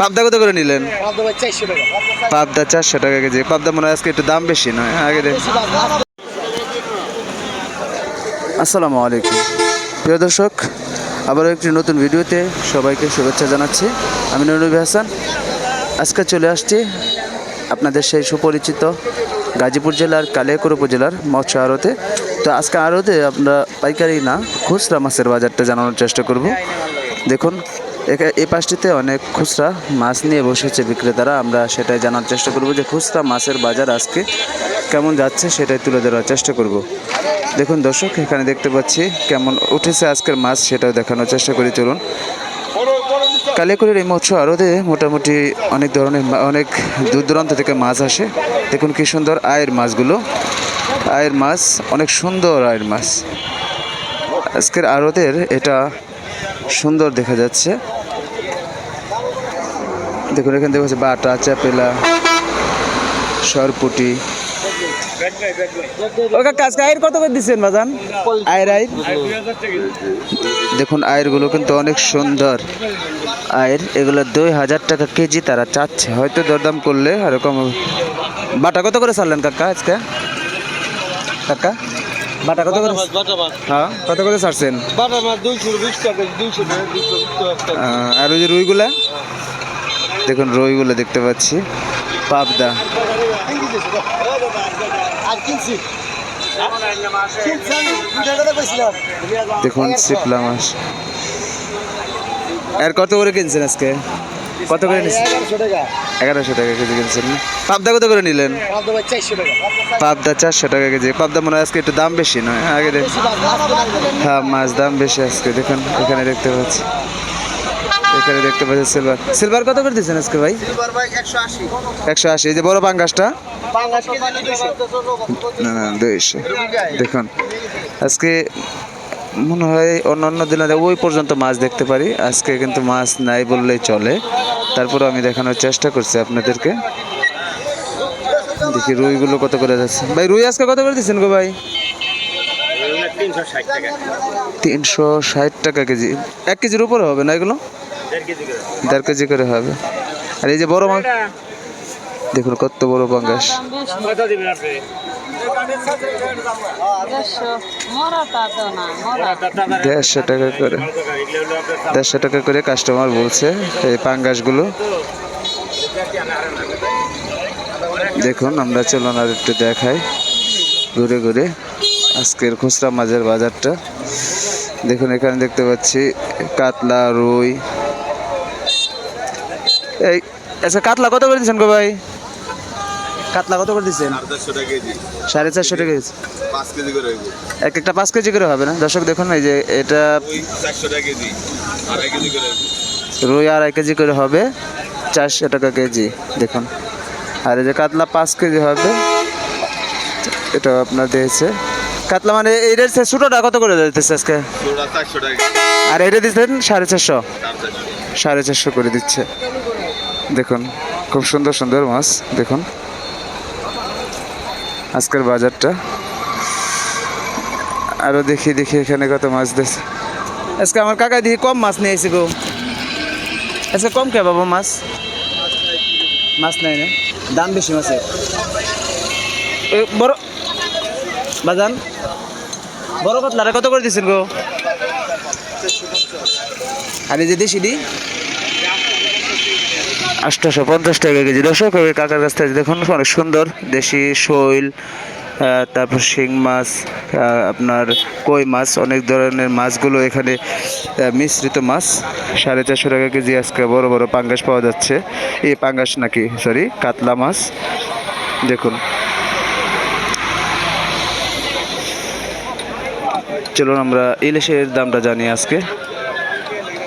পাবদা কত করে নিলেন? পাবদা চারশো টাকা। কেজি। পাবদা মনে হয় আজকে একটু দাম বেশি নয়। আগে দেখ। আসসালামু আলাইকুম। প্রিয় দর্শক আবারও একটি নতুন ভিডিওতে সবাইকে শুভেচ্ছা জানাচ্ছি। আমি নুরুবি হাসান। আজকে চলে আসছি আপনাদের সেই সুপরিচিত গাজীপুর জেলার কালিয়াকুর উপজেলার মৎস্য আড়তে। তো আজকে আড়তে আমরা পাইকারি না খুচরা মাছের বাজারটা জানানোর চেষ্টা করব। দেখুন এই পাশটিতে অনেক খুচরা মাছ নিয়ে বসেছে বিক্রেতারা। আমরা সেটাই জানার চেষ্টা করব যে খুচরা মাছের বাজার আজকে কেমন যাচ্ছে সেটাই তুলে ধরার চেষ্টা করব। দেখুন দর্শক, এখানে দেখতে পাচ্ছি কেমন উঠেছে আজকের মাছ সেটাও দেখানোর চেষ্টা করি, চলুন। কালিয়াকুড়ির এই মৎস্য আড়তে মোটামুটি অনেক ধরনের অনেক দূর দূরান্ত থেকে মাছ আসে। দেখুন কি সুন্দর আয়ের মাছগুলো। আয়ের মাছ, অনেক সুন্দর আয়ের মাছ। আজকের আড়তের এটা সুন্দর দেখা যাচ্ছে। দেখুন এখানে দেখা যাচ্ছে বাটা চাপেলা সরপুটি। কাকা আজকে আয়ের কত করে দিচ্ছেন বাজান? আয়ের আয়ের দেখুন আয়েরগুলো কিন্তু অনেক সুন্দর। আয়ের এগুলো দুই হাজার টাকা কেজি তারা চাচ্ছে। হয়তো দরদাম করলে এরকম বাটা কত করে ছাড়লেন কাকা আজকে? কাকা বাটা কত করে হ্যাঁ কত করে ছাড়ছেন? আর ওই যে রুইগুলা? দেখুন, রুইগুলো দেখতে পাচ্ছি। পাবদা। দেখুন শিপলা মাছ। আর কত করে কিনছেন আজকে? কত করে নিচ্ছেন এগারোশো টাকা কেজি কিনছেন। পাবদা কত করে নিলেন? পাবদা চারশো টাকা কেজি। পাবদা মনে হয় আজকে একটু দাম বেশি, নয়? আগে দেখ হ্যাঁ মাছ দাম বেশি আজকে, দেখুন, এখানে দেখতে পাচ্ছি। এখানে দেখতে পাচ্ছি সিলভার সিলভার কত করে দিচ্ছেন আজকে ভাই? একশো আশি। এই যে বড় পাঙ্গাসটা? না না দুইশো। দেখুন আজকে মনে হয় অন্য অন্য দিনে ওই পর্যন্ত মাছ দেখতে পারি। আজকে কিন্তু মাছ নাই বললেই চলে। তারপরে আমি দেখানোর চেষ্টা করছি আপনাদেরকে। দেখি রুইগুলো কত করে যাচ্ছে। ভাই রুই আজকে কত করে দিচ্ছেন গো ভাই? তিনশো ষাট টাকা কেজি। এক কেজির উপরে হবে না এগুলো? দেড় কেজি করে হবে। আর এই যে বড় মাছ দেখুন কত বড় পাঙ্গাস। দেড়শো টাকা করে। দেড়শো টাকা করে কাস্টমার বলছে এই পাঙ্গাসগুলো। দেখুন আমরা চলুন আর একটু দেখাই। ঘুরে ঘুরে। আজকের খুচরা মাছের বাজারটা। দেখুন এখানে দেখতে পাচ্ছি কাতলা রুই। এই আচ্ছা কাতলা কত করে দিচ্ছেন গো ভাই? কাতলা কত করে দিচ্ছেন? সাড়ে চারশো টাকা কেজি। এক একটা পাঁচ কেজি করে হবে না? দর্শক দেখুন এই যে এটা রুই আড়াই কেজি করে হবে চারশো টাকা কেজি দেখুন। আর এই যে কাতলা পাঁচ কেজি হবে এটা আপনার দিয়েছে। কাতলা মানে এইটার ছোটোটা কত করে দিতেছে আজকে? আর এটা দিচ্ছেন সাড়ে চারশো? সাড়ে চারশো। করে দিচ্ছে। দেখুন খুব সুন্দর সুন্দর মাছ দেখুন। আজকের বাজারটা। আরও দেখি দেখি এখানে কত মাছ দিচ্ছে আজকে আমার কাকা দেখি কম মাছ নিয়ে এসে গো। আজকে কম কে বাবা মাছ? মাছ নাই না? দাম বেশি মাছের। বড় বাজান বড় কাতলারে কত করে দিচ্ছেন গো? আর এই যে দেশি দি। আটশোশো পঞ্চাশ টাকা কেজি। দর্শক ওই কাকার কাছ থেকে দেখুন অনেক সুন্দর। দেশি শৈল তারপর শিং মাছ আপনার কই মাছ অনেক ধরনের মাছগুলো এখানে মিশ্রিত মাছ। সাড়ে চারশো টাকা কেজি আজকে বড় বড় পাঙ্গাস পাওয়া যাচ্ছে। এই পাঙ্গাস নাকি? সরি কাতলা মাছ। দেখুন। চলুন আমরা ইলিশের দামটা জানি আজকে।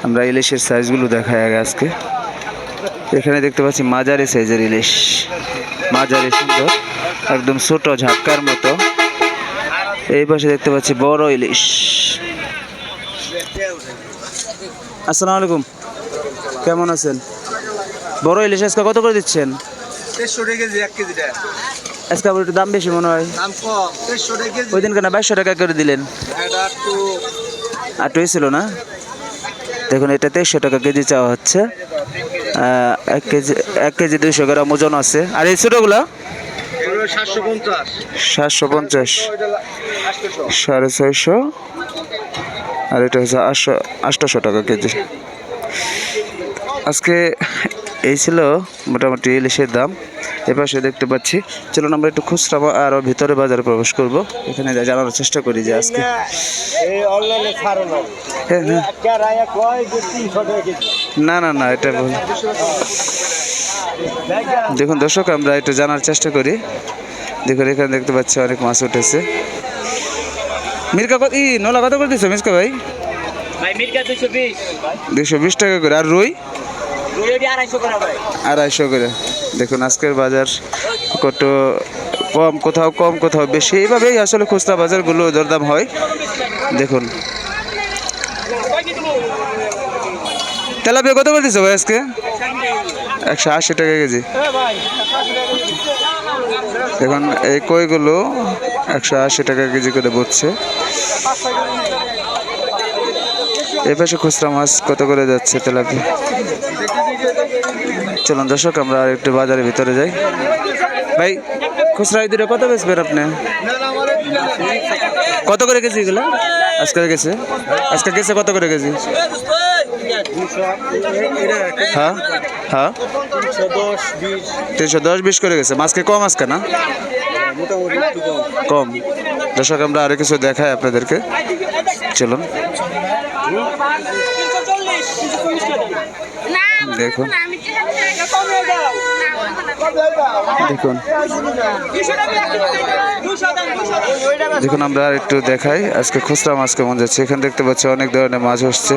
আমরা ইলিশের সাইজগুলো দেখাই আগে আজকে। এখানে দেখতে পাচ্ছি মাঝারি সাইজের ইলিশ। মাঝারি সুন্দর, একদম ছোট ঝাক্কার মতো। এই পাশে দেখতে পাচ্ছি বড় ইলিশ। আসসালামু আলাইকুম। কেমন আছেন? বড় ইলিশ আজকে কত করে দিচ্ছেন? আজকে আবার একটু দাম বেশি মনে হয়। ওই দিন কেন বাইশশো টাকা করে দিলেন? একটু ছিল না? দেখুন এটা তেইশশো টাকা কেজি চাওয়া হচ্ছে। এক কেজি এক কেজি দুইশো গ্রাম ওজন আছে। আর এই ছোটোগুলো? সাতশো পঞ্চাশ। সাড়ে ছয়শো। আর এটা হচ্ছে আটশো আটশোশো টাকা কেজি। আজকে এই ছিল মোটামুটি ইলিশের দাম। এপাশে দেখতে পাচ্ছি। চলুন আমরা একটু খুচরা বা আরও ভিতরে বাজারে প্রবেশ করব। এখানে যা জানার চেষ্টা করি যে আজকে। না হ্যাঁ হ্যাঁ। না না না এটা ভুল। দেখুন দর্শক আমরা একটু জানার চেষ্টা করি। দেখুন এখানে দেখতে পাচ্ছি অনেক মাছ উঠেছে। মির্কা কত ই নোলা কত করে দিচ্ছ মিসকা ভাই? দুশো বিশ টাকা করে। আর রুই? আড়াইশো করা দেখুন, আজকের বাজার কত কম, কোথাও কম, কোথাও বেশি। এইভাবেই আসলে খুচরা বাজারগুলো দরদাম হয়। দেখুন। তেলাপিয়া কত দিচ্ছে ভাই আজকে? একশো আশি টাকা কেজি। দেখুন, এই কইগুলো একশো আশি টাকা কেজি করে বসছে এ পাশে খুচরা মাছ কত করে যাচ্ছে তেলাপিয়া? চলুন দর্শক আমরা আর একটু বাজারের ভিতরে যাই। ভাই খুচরা এই দুটো কত বেচবেন আপনি? কত করে কেজি এগুলো? আজকে গেছে আজকে গেছে কত করে কেজি? হ্যাঁ? হ্যাঁ? তিনশো দশ বিশ করে গেছে। মাছকে কম আজকে না? কম। কম দর্শক আমরা আরও কিছু দেখাই আপনাদেরকে। চলুন। দেখুন। দেখুন। দেখুন, আমরা আর একটু দেখাই। আজকে খুচরা মাছ কেমন যাচ্ছে? এখানে দেখতে পাচ্ছি অনেক ধরনের মাছ আসছে।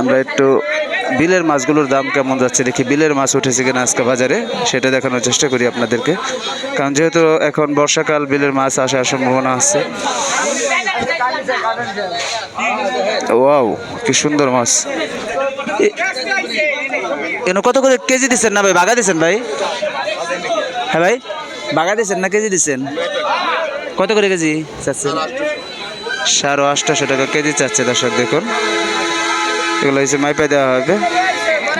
আমরা একটু বিলের মাছগুলোর দাম কেমন যাচ্ছে? দেখি বিলের মাছ উঠেছে কিনা আজকে বাজারে। সেটা দেখানোর চেষ্টা করি আপনাদেরকে। কারণ যেহেতু এখন বর্ষাকাল, বিলের মাছ আসার সম্ভাবনা আছে। ওয়াও, কি সুন্দর মাছ। এনে কত করে কেজি দিচ্ছেন না ভাই? বাগা দিচ্ছেন ভাই? হ্যাঁ ভাই বাগা দিচ্ছেন না কেজি দিচ্ছেন কত করে কেজি চাচ্ছেন? সাড়ে আটশোশো টাকা কেজি চাচ্ছে দর্শক, দেখুন। এগুলো হচ্ছে মাইপা দেওয়া হবে।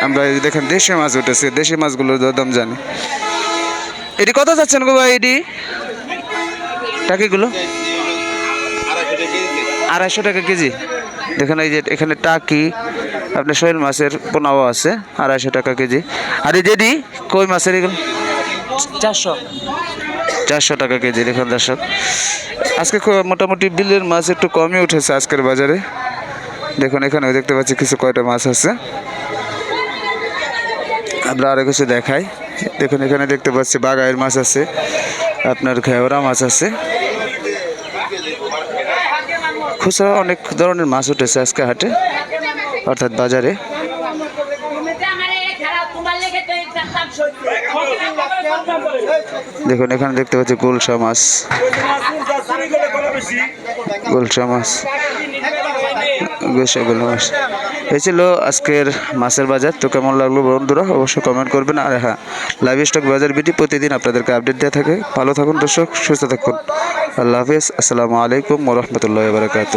আমরা দেখেন, দেশি মাছ উঠেছে, দেশি মাছগুলোর দাম জানি। এটি কত চাচ্ছেন গো ভাই এটি? টাকিগুলো? আড়াইশো টাকা কেজি। দেখেন এই যে এখানে টাকি আপনার শৈল মাছের পোনাও আছে আড়াইশো টাকা কেজি। আর এই যেটি কই মাছের এগুলো? চারশো। চারশো টাকা কেজি দেখুন দর্শক। আজকে মোটামুটি বিলের মাছ একটু কমই উঠেছে আজকের বাজারে। দেখুন এখানে দেখতে পাচ্ছি কিছু কয়টা মাছ আছে। আমরা আরও কিছু দেখাই। দেখুন এখানে দেখতে পাচ্ছি বাগায়ের মাছ আছে আপনার ঘেওড়া মাছ আছে। খুচরা অনেক ধরনের মাছ উঠেছে আজকে হাটে। অর্থাৎ বাজারে। দেখুন, এখানে দেখতে পাচ্ছি গুলশা মাছ। গুলশা মাছ। গুলশাগুলো মাছ। এই ছিল আজকের মাছের বাজার। তো কেমন লাগল বন্ধুরা, অবশ্যই কমেন্ট করবেন। আর হ্যাঁ লাইভ স্টক বাজার বিটি প্রতিদিন আপনাদেরকে আপডেট দেওয়া থাকে। ভালো থাকুন দর্শক, সুস্থ থাকুন। আল্লাহ হাফিজ। আসসালামু আলাইকুম ওরহমতুল্লাহ বারকাত